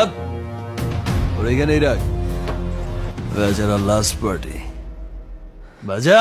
Up ওর এখানেই রাখ। রাজারা লাস্ট পার্টি বাজা।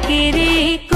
quiere